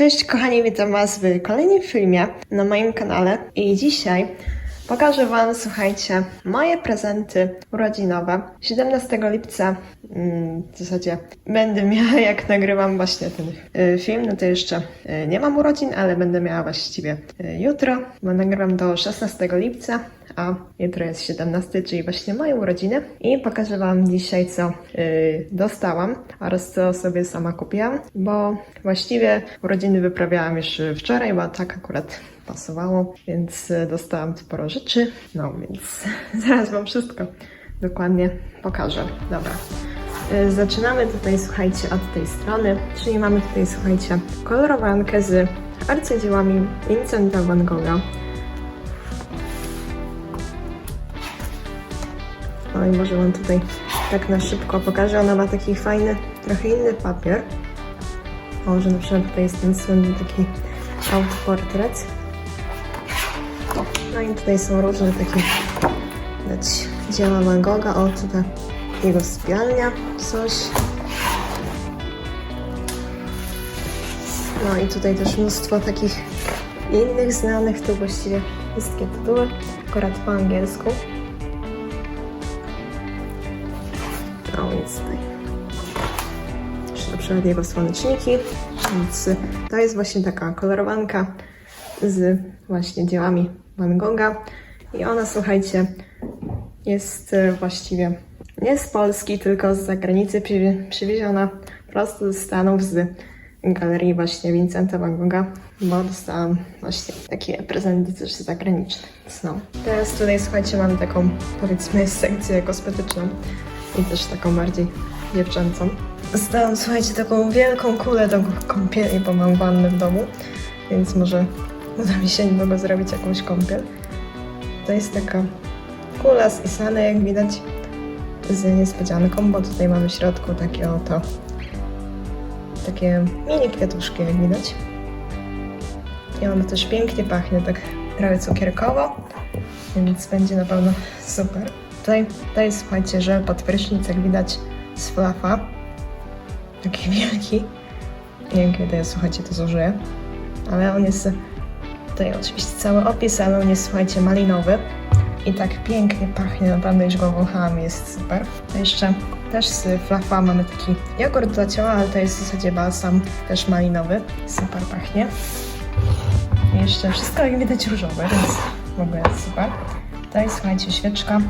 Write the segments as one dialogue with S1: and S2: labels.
S1: Cześć kochani, witam Was w kolejnym filmie na moim kanale i dzisiaj pokażę Wam, słuchajcie, moje prezenty urodzinowe. 17 lipca mm, w zasadzie będę miała, jak nagrywam właśnie ten y, film, no to jeszcze y, nie mam urodzin, ale będę miała właściwie y, jutro, bo nagrywam do 16 lipca, a jutro jest 17, czyli właśnie moje urodziny i pokażę Wam dzisiaj, co dostałam oraz co sobie sama kupiłam, bo właściwie urodziny wyprawiałam już wczoraj, bo tak akurat pasowało, więc y, dostałam sporo rzeczy, no więc zaraz Wam wszystko dokładnie pokażę. Dobra. Y, Zaczynamy tutaj, słuchajcie, od tej strony, czyli mamy tutaj, słuchajcie, kolorowankę z arcydziełami Vincenta van Gogha. No i może Wam tutaj tak na szybko pokażę. Ona ma taki fajny, trochę inny papier. O, że na przykład tutaj jest ten słynny taki autoportret. No i tutaj są różne takie widać, dzieła Van Gogha. O, tutaj jego sypialnia, coś. No i tutaj też mnóstwo takich innych znanych, to właściwie wszystkie tytuły, akurat po angielsku. No więc tutaj jeszcze na przykład jego słoneczniki, więc to jest właśnie taka kolorowanka z właśnie dziełami Van Gogha i ona, słuchajcie, jest e, właściwie nie z Polski, tylko z zagranicy przywie- przywieziona prosto ze Stanów, z galerii właśnie Vincenta Van Gogha, bo dostałam właśnie takie prezenty też zagraniczne. Więc No. Teraz tutaj, słuchajcie, mamy taką, powiedzmy, sekcję kosmetyczną i też taką bardziej dziewczęcą. Dostałam, słuchajcie, taką wielką kulę do kąpieli, bo mam wannę w domu, więc może uda mi się niedługo zrobić jakąś kąpiel. To jest taka kula z Isany, jak widać, z niespodzianką, bo tutaj mamy w środku takie oto takie mini kwiatuszki, jak widać. I ona też pięknie pachnie, tak trochę cukierkowo, więc będzie na pewno super. Tutaj, tutaj słuchajcie, że pod prysznic, jak widać, z flafa. Taki wielki. Nie wiem, kiedy, słuchajcie, to zużyję. Ale on jest, tutaj oczywiście cały opis, ale on jest, słuchajcie, malinowy. I tak pięknie pachnie, naprawdę już go wąchałam, jest super. To jeszcze też z flafa mamy taki jogurt dla ciała, ale to jest w zasadzie balsam, też malinowy. Super pachnie. I jeszcze wszystko jak widać różowe, więc w ogóle jest super. Tutaj słuchajcie, świeczka,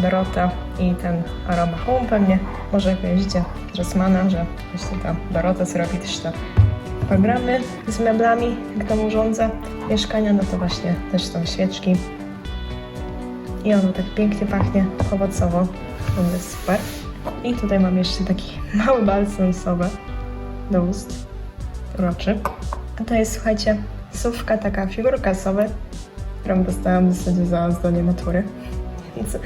S1: Dorota i ten aroma home pewnie. Może jak z Rossmana, że właśnie ta Dorota zrobi też te programy z meblami, jak tam urządza mieszkania, no to właśnie też są świeczki. I ono tak pięknie pachnie owocowo. On jest super. I tutaj mam jeszcze taki mały balsam sowy do ust. Uroczy. A to jest, słuchajcie, sówka, taka figurka sowy, którą dostałam w zasadzie za zdanie matury. Więc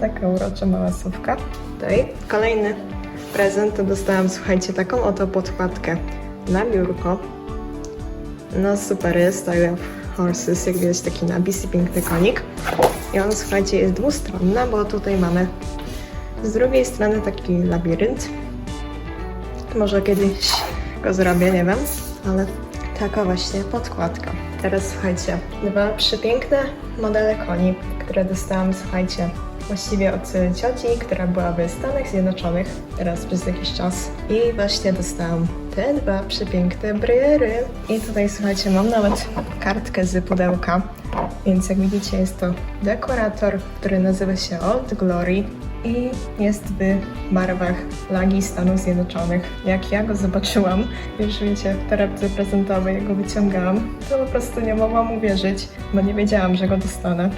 S1: taka urocza mała sówka. Tutaj kolejny prezent to dostałam, słuchajcie, taką oto podkładkę na biurko. No super jest, I love horses, jak widać taki napis piękny konik. I on, słuchajcie, jest dwustronna, bo tutaj mamy z drugiej strony taki labirynt. Może kiedyś go zrobię, nie wiem, ale taka właśnie podkładka. Teraz słuchajcie, dwa przepiękne modele koni, które dostałam, słuchajcie, właściwie od cioci, która była w Stanach Zjednoczonych teraz przez jakiś czas. I właśnie dostałam te dwa przepiękne bryery. I tutaj słuchajcie, mam nawet kartkę z pudełka, więc jak widzicie jest to dekorator, który nazywa się Old Glory i jest w barwach flagi Stanów Zjednoczonych. Jak ja go zobaczyłam, już wiecie, w torebce prezentowej go wyciągałam, to po prostu nie mogłam uwierzyć, bo nie wiedziałam, że go dostanę.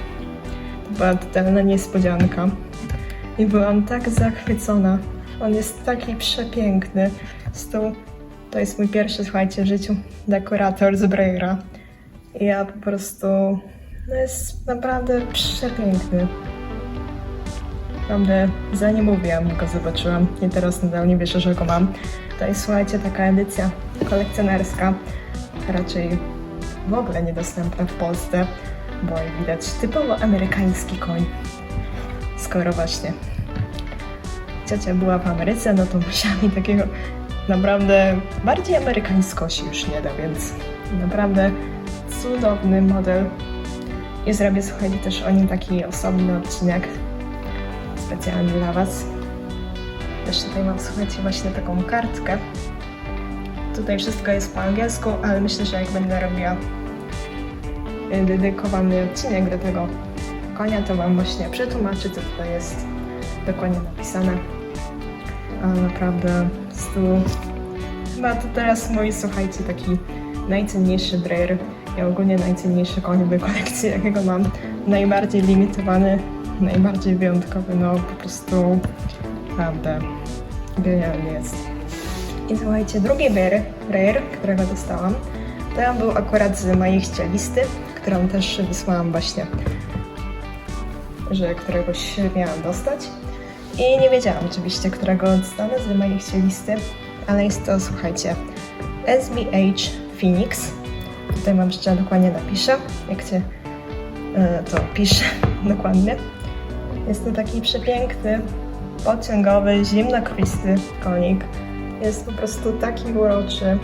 S1: To była totalna niespodzianka. I byłam tak zachwycona. On jest taki przepiękny. Stół to jest mój pierwszy, słuchajcie, w życiu dekorator z Brejra. Ja po prostu... No jest naprawdę przepiękny. Naprawdę za nie mówiłam, go zobaczyłam i teraz nadal nie wierzę, że go mam. To jest, słuchajcie, taka edycja kolekcjonerska, raczej w ogóle niedostępna w Polsce, bo jak widać typowo amerykański koń. Skoro właśnie ciocia była w Ameryce, no to musiała mi takiego naprawdę bardziej amerykańsko się już nie da, więc naprawdę cudowny model. I zrobię, słuchajcie, też o nim taki osobny odcinek specjalnie dla Was. Też tutaj mam, słuchajcie, właśnie taką kartkę. Tutaj wszystko jest po angielsku, ale myślę, że jak będę robiła dedykowany odcinek do tego konia, to Wam właśnie przetłumaczę, co tutaj jest dokładnie napisane. Ale naprawdę z tu chyba to teraz mój, słuchajcie, taki najcenniejszy dreyer i ogólnie najcenniejszy koń w kolekcji, jakiego mam. Najbardziej limitowany, najbardziej wyjątkowy, no po prostu naprawdę genialny jest. I słuchajcie, drugi rare, którego dostałam, to był akurat z mojej ścielisty, którą też wysłałam właśnie, że któregoś miałam dostać. I nie wiedziałam oczywiście, którego dostanę z mojej ścielisty, ale jest to, słuchajcie, SBH Phoenix. Tutaj mam jeszcze dokładnie napiszę, jak się e, to pisze dokładnie. Jest to taki przepiękny, pociągowy, zimnokrwisty konik. Jest po prostu taki uroczy.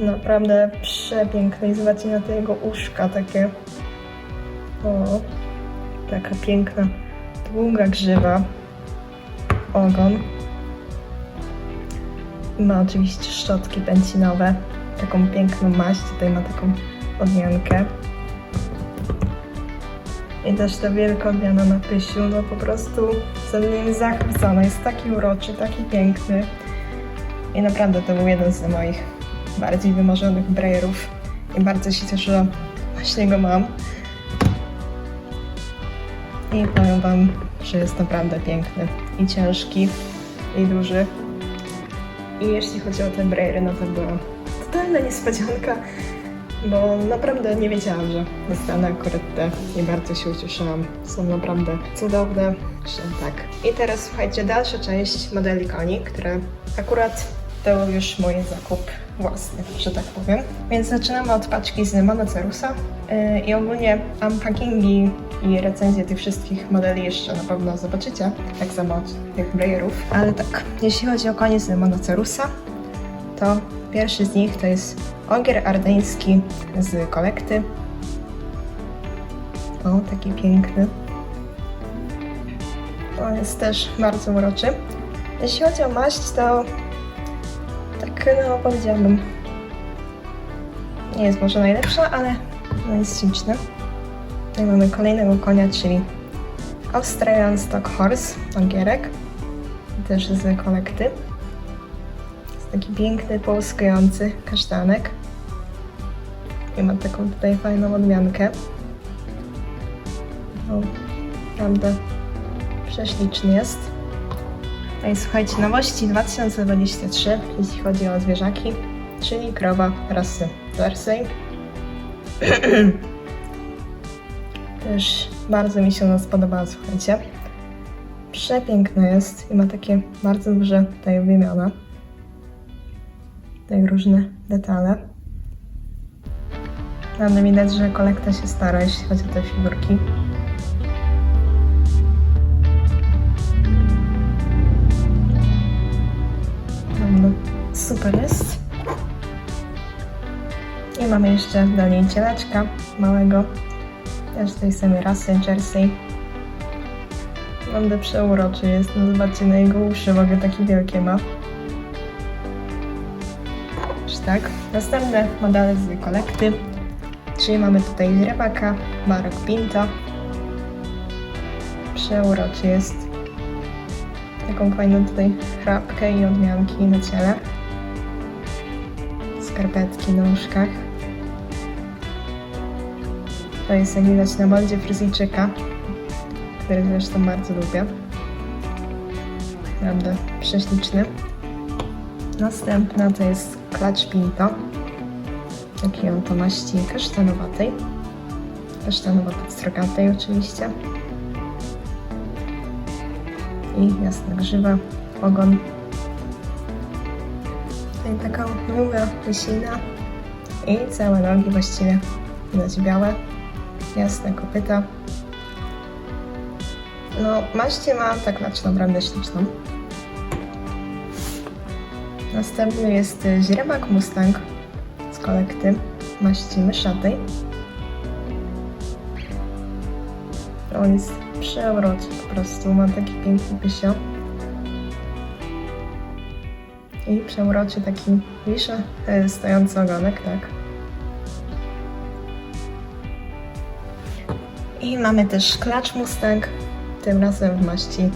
S1: Naprawdę przepiękny. I zobaczcie na te jego uszka takie. O, taka piękna, długa grzywa. Ogon. Ma oczywiście szczotki pęcinowe. Taką piękną maść. Tutaj ma taką odmiankę. I też ta wielka odmiana na pysiu, no po prostu jestem nim zachwycona. Jest taki uroczy, taki piękny. I naprawdę to był jeden z moich bardziej wymarzonych brajerów. I bardzo się cieszę, że właśnie go mam. I powiem Wam, że jest naprawdę piękny. I ciężki, i duży. I jeśli chodzi o te brajery, no to była totalna niespodzianka, bo naprawdę nie wiedziałam, że dostanę akurat te i bardzo się ucieszyłam. Są naprawdę cudowne, że tak. I teraz słuchajcie, dalsza część modeli koni, które akurat to już mój zakup własny, że tak powiem. Więc zaczynamy od paczki z Monocerusa yy, i ogólnie unpackingi i recenzje tych wszystkich modeli jeszcze na pewno zobaczycie, tak samo od tych Brayerów. Ale tak, jeśli chodzi o konie z Monocerusa, to pierwszy z nich to jest ogier ardeński z kolekty. O, taki piękny. On jest też bardzo uroczy. Jeśli chodzi o maść, to tak, no powiedziałabym, nie jest może najlepsza, ale no jest śliczna. Tutaj mamy kolejnego konia, czyli Australian Stock Horse, ogierek, też z kolekty. Jest taki piękny, połyskujący kasztanek. I ma taką tutaj fajną odmiankę. O, naprawdę prześliczny jest. No i słuchajcie, nowości 2023, jeśli chodzi o zwierzaki, czyli krowa rasy Jersey. Też bardzo mi się ona spodobała, słuchajcie. Przepiękna jest i ma takie bardzo duże tutaj wymiana. Tutaj różne detale. Naprawdę widać, że kolekta się stara, jeśli chodzi o te figurki. Super jest. I mamy jeszcze do niej cieleczka małego. Też tej samej rasy, Jersey. Naprawdę przeuroczy jest. No zobaczcie na jego uszy, w ogóle takie wielkie ma. Tak. Następne modele z kolekty. Czyli mamy tutaj rybaka, Marok Pinto. Przeuroczy jest. Taką fajną tutaj chrapkę i odmianki na ciele. Skarpetki na nóżkach. Jak widać na moldzie Fryzyjczyka, który zresztą bardzo lubię. Naprawdę prześliczny. Następna to jest klacz Pinto. Takiej oto maści kasztanowatej. Kasztanowo-podstrogatej oczywiście. I jasna grzywa, ogon. Tutaj taka długa łysina i całe nogi właściwie widać białe, jasne kopyta. No, maście ma tak znaczy naprawdę śliczną. Następny jest y, źrebak Mustang z kolekty maści myszatej. On jest przeroczy po prostu, ma taki piękny pysio. I przeuroczy taki wisza e, stojący ogonek, tak. I mamy też klacz Mustang, tym razem w maści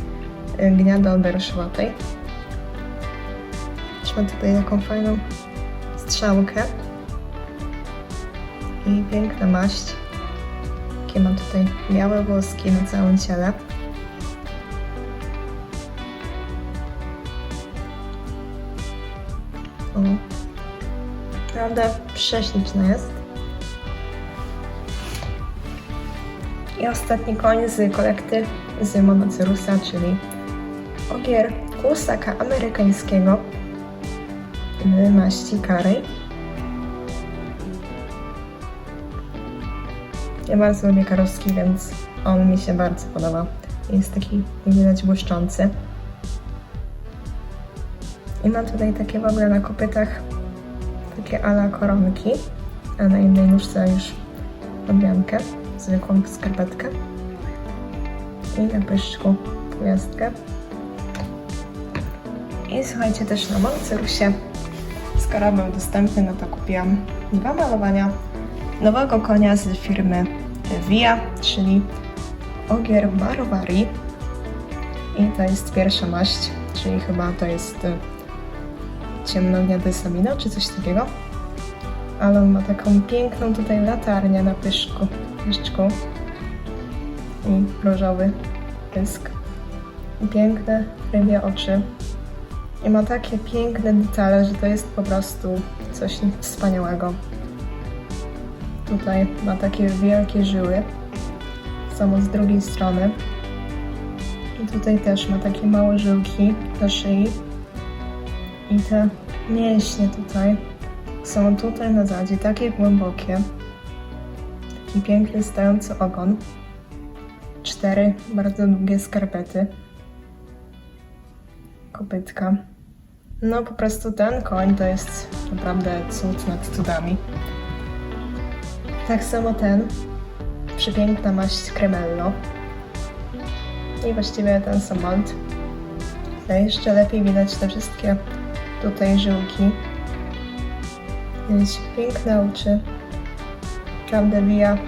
S1: e, gniado derszowatej. Mamy tutaj taką fajną strzałkę i piękna maść. Takie ma tutaj białe włoski na całym ciele. O. Prawda, prześliczna jest. I ostatni koń z kolekty z Monocerusa, czyli ogier kłusaka amerykańskiego w maści karej. Ja bardzo lubię karowski, więc on mi się bardzo podoba. Jest taki, jak widać, błyszczący. I ma tutaj takie w ogóle na kopytach takie ala koronki, a na jednej nóżce już odmiankę, zwykłą skarpetkę. I na pyszczku gwiazdkę. I słuchajcie, też na Moncerusie, skoro był dostępny, no to kupiłam dwa malowania nowego konia z firmy Via, czyli Ogier Marwari. I to jest pierwsza maść, czyli chyba to jest y, ciemnogniady samino, czy coś takiego. Ale on ma taką piękną tutaj latarnię na pyszku, pyszczku i różowy pysk. I piękne rybie oczy. I ma takie piękne detale, że to jest po prostu coś wspaniałego. Tutaj ma takie wielkie żyły. Samo z drugiej strony. I tutaj też ma takie małe żyłki na szyi. I te mięśnie tutaj są tutaj na zadzie takie głębokie. Taki piękny stający ogon. Cztery bardzo długie skarpety. Kopytka. No po prostu ten koń to jest naprawdę cud nad cudami. Tak samo ten. Przepiękna maść Cremello. I właściwie ten sam. Tutaj jeszcze lepiej widać te wszystkie tutaj żyłki. Piękne oczy. Naprawdę Via,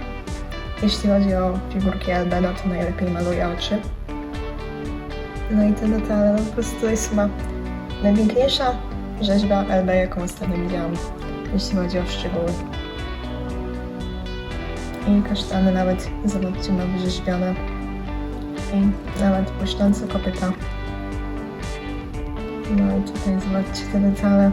S1: jeśli chodzi o figurki Albena, to najlepiej maluje oczy. No i te detale, no po prostu jest chyba najpiękniejsza rzeźba LB, jaką ostatnio widziałam, jeśli chodzi o szczegóły. I kasztany nawet, zobaczcie, ma wyrzeźbione. I nawet błyszczące kopyta. No i tutaj zobaczcie te detale.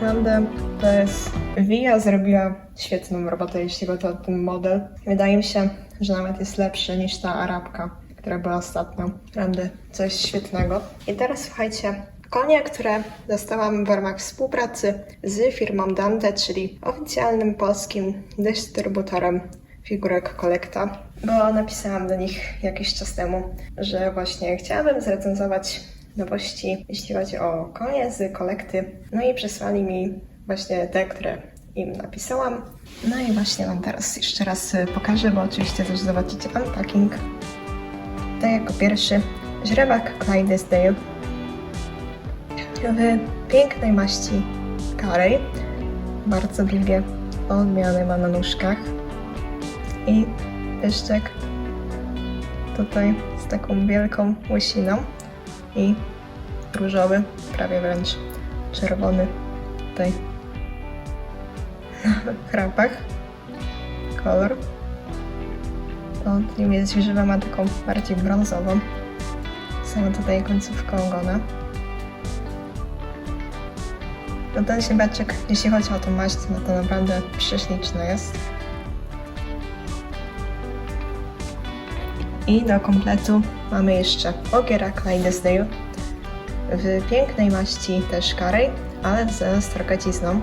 S1: Naprawdę to jest... Via zrobiła świetną robotę, jeśli chodzi o ten model. Wydaje mi się, że nawet jest lepszy niż ta Arabka, która była ostatnio. Naprawdę coś świetnego. I teraz słuchajcie, konie, które dostałam w ramach współpracy z firmą Dante, czyli oficjalnym polskim dystrybutorem figurek Kolekta, bo napisałam do nich jakiś czas temu, że właśnie chciałabym zrecenzować nowości, jeśli chodzi o konie z kolekty. No i przesłali mi właśnie te, które im napisałam. No i właśnie Wam teraz jeszcze raz y, pokażę, bo oczywiście też zobaczycie unpacking. To jako pierwszy źrebak Clydesdale w pięknej maści karej. Bardzo długie odmiany ma na nóżkach. I pyszczek tutaj z taką wielką łysiną i różowy, prawie wręcz czerwony tutaj na chrapach kolor. Od nim jest żywa, ma taką bardziej brązową. Samo tutaj końcówka ogona. No ten siebaczek, jeśli chodzi o tą maść, no to naprawdę prześliczny jest. I do kompletu mamy jeszcze ogiera Clydesdale w pięknej maści też karej, ale ze strokacizną,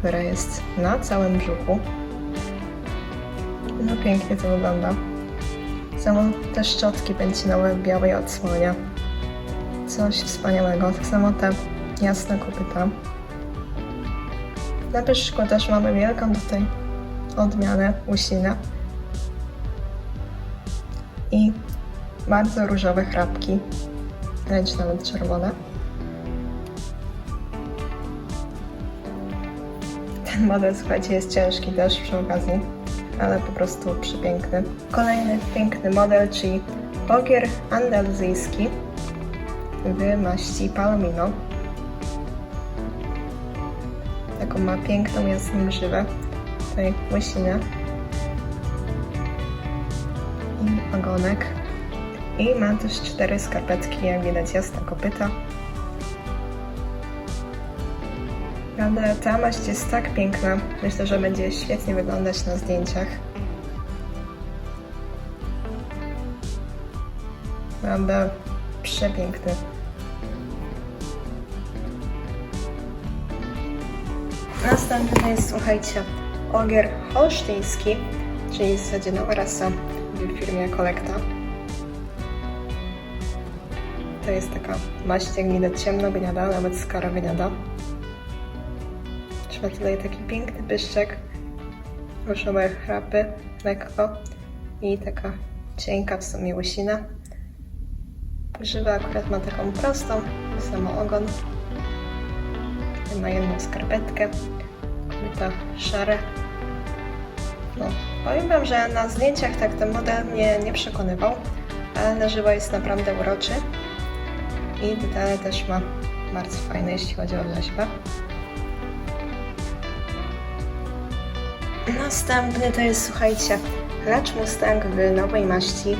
S1: która jest na całym brzuchu. No pięknie to wygląda. Samo te szczotki pęcinowe w białej odsłonie. Coś wspaniałego. Tak samo te jasne kopyta. Na pyszczku też mamy wielką tutaj odmianę łusina. I bardzo różowe chrapki, wręcz nawet czerwone. Ten model, słuchajcie, jest ciężki też przy okazji, ale po prostu przepiękny. Kolejny piękny model, czyli bogier andaluzyjski w maści palomino. Taką ma piękną jasną grzywę. Tutaj łysinę. I ogonek. I ma też cztery skarpetki, jak widać jasna kopyta. Naprawdę ta maść jest tak piękna. Myślę, że będzie świetnie wyglądać na zdjęciach. Naprawdę przepiękny. Następny jest, słuchajcie, ogier holsztyński, czyli w zasadzie nowa rasa w firmie Kolekta. To jest taka maść, jak widać, ciemnogniada, nawet skarogniada. Trzyma tutaj taki piękny pyszczek, różowe chrapy, lekko i taka cienka w sumie łysina. Grzywa akurat ma taką prostą, samo ogon. Tutaj ma jedną skarpetkę, kobieta szare. No, powiem Wam, że na zdjęciach tak ten model mnie nie przekonywał, ale na żywo jest naprawdę uroczy i detale też ma bardzo fajne, jeśli chodzi o rzeźbę. Następny to jest, słuchajcie, klacz Mustang w nowej maści,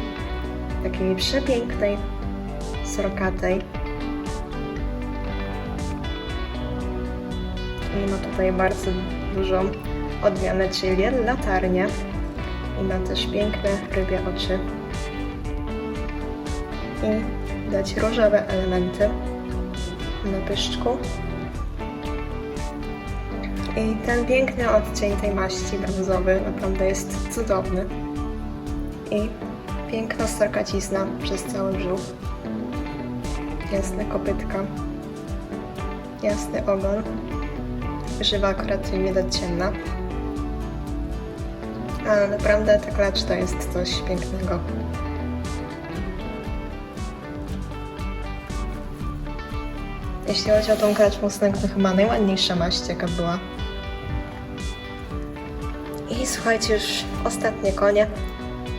S1: takiej przepięknej, srokatej. I ma tutaj bardzo dużą odmianę, czyli latarnię. I ma też piękne rybie oczy. I widać różowe elementy na pyszczku. I ten piękny odcień tej maści brązowy naprawdę jest cudowny. I piękna srokacizna przez cały brzuch. Jasne kopytka. Jasny ogon. Żywa akurat nie widać ciemna. Ale naprawdę ta klacz to jest coś pięknego. Jeśli chodzi o tą klacz Mustang, to chyba najładniejsza maść, jaka była. Słuchajcie, już ostatnie konie,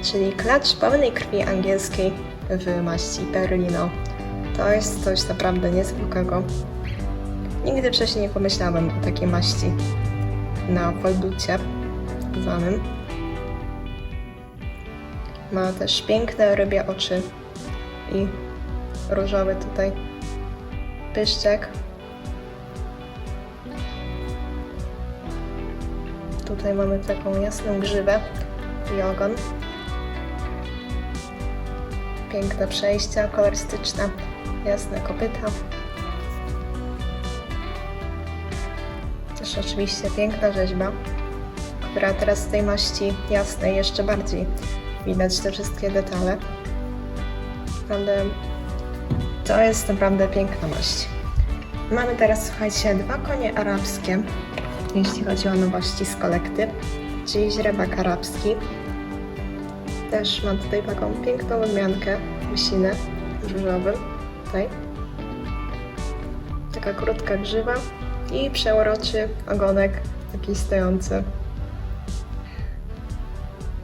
S1: czyli klacz pełnej krwi angielskiej w maści Perlino. To jest coś naprawdę niezwykłego. Nigdy wcześniej nie pomyślałem o takiej maści na Walducie zwanym. Ma też piękne rybie oczy i różowy tutaj pyszczek. Tutaj mamy taką jasną grzywę i ogon. Piękne przejścia kolorystyczne, jasne kopyta. Też oczywiście piękna rzeźba, która teraz z tej maści jasnej jeszcze bardziej widać te wszystkie detale. Ale to jest naprawdę piękna maść. Mamy teraz, słuchajcie, dwa konie arabskie, jeśli chodzi o nowości z kolekty, czyli źrebak arabski. Też ma tutaj taką piękną odmiankę, łysinę różowym, tutaj. Taka krótka grzywa i przeuroczy ogonek, taki stojący.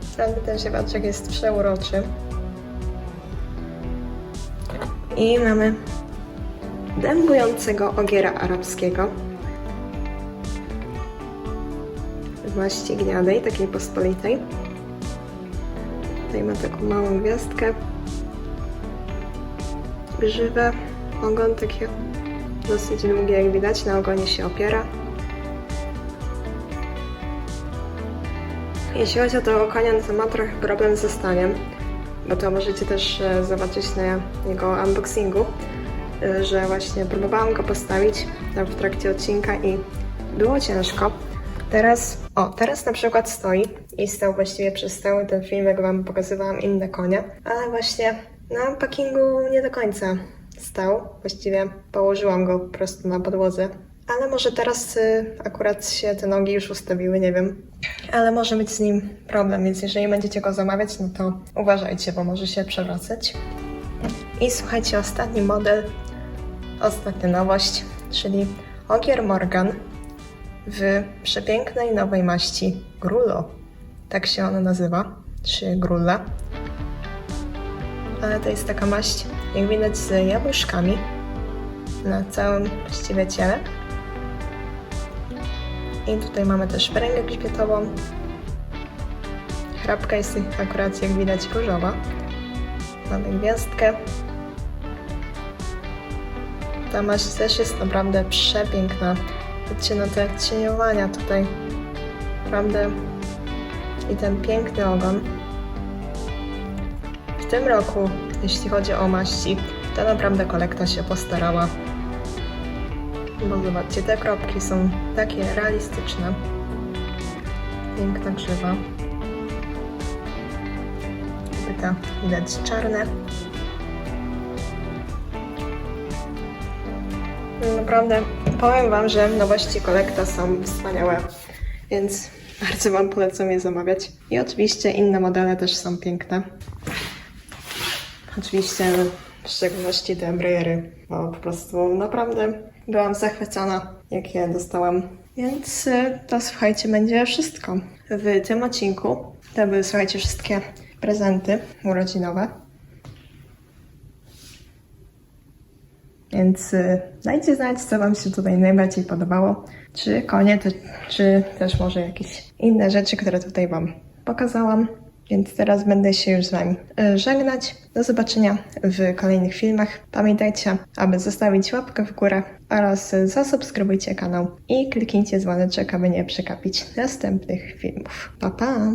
S1: Naprawdę ten ziewaczek jest przeuroczy. I mamy dębującego ogiera arabskiego. W maści gniadej, takiej pospolitej. Tutaj ma taką małą gwiazdkę. Grzywę, ogon taki dosyć długi, jak widać, na ogonie się opiera. Jeśli chodzi o tego konia, no to ma trochę problem ze staniem, bo to możecie też e, zobaczyć na jego unboxingu, e, że właśnie próbowałam go postawić w trakcie odcinka i było ciężko. Teraz, o, teraz na przykład stoi i stał właściwie przez cały ten film, jak Wam pokazywałam inne konie, ale właśnie na packingu nie do końca stał. Właściwie położyłam go po prostu na podłodze. Ale może teraz y, akurat się te nogi już ustawiły, nie wiem. Ale może być z nim problem, więc jeżeli będziecie go zamawiać, no to uważajcie, bo może się przewracać. I słuchajcie, ostatni model, ostatnia nowość, czyli Ogier Morgan w przepięknej nowej maści Grullo. Tak się ona nazywa, czy Grulla. Ale to jest taka maść, jak widać, z jabłuszkami na całym właściwie ciele. I tutaj mamy też pręgę grzbietową. Chrapka jest akurat, jak widać, różowa. Mamy gwiazdkę. Ta maść też jest naprawdę przepiękna. Patrzcie na te cieniowania tutaj. Naprawdę. I ten piękny ogon. W tym roku, jeśli chodzi o maści, to naprawdę kolekta się postarała. Bo zobaczcie, te kropki są takie realistyczne. Piękna grzywa. Pyta widać czarne. Naprawdę powiem Wam, że nowości kolekta są wspaniałe, więc bardzo Wam polecam je zamawiać. I oczywiście inne modele też są piękne. Oczywiście w szczególności te embrayery, bo po prostu naprawdę byłam zachwycona, jak je dostałam. Więc y, to słuchajcie, będzie wszystko w tym odcinku. To były, słuchajcie, wszystkie prezenty urodzinowe. Więc y, dajcie znać, co Wam się tutaj najbardziej podobało. Czy konie, to, czy też może jakieś inne rzeczy, które tutaj Wam pokazałam. Więc teraz będę się już z Wami y, żegnać. Do zobaczenia w kolejnych filmach. Pamiętajcie, aby zostawić łapkę w górę oraz zasubskrybujcie kanał i kliknijcie dzwoneczek, aby nie przegapić następnych filmów. Pa, pa!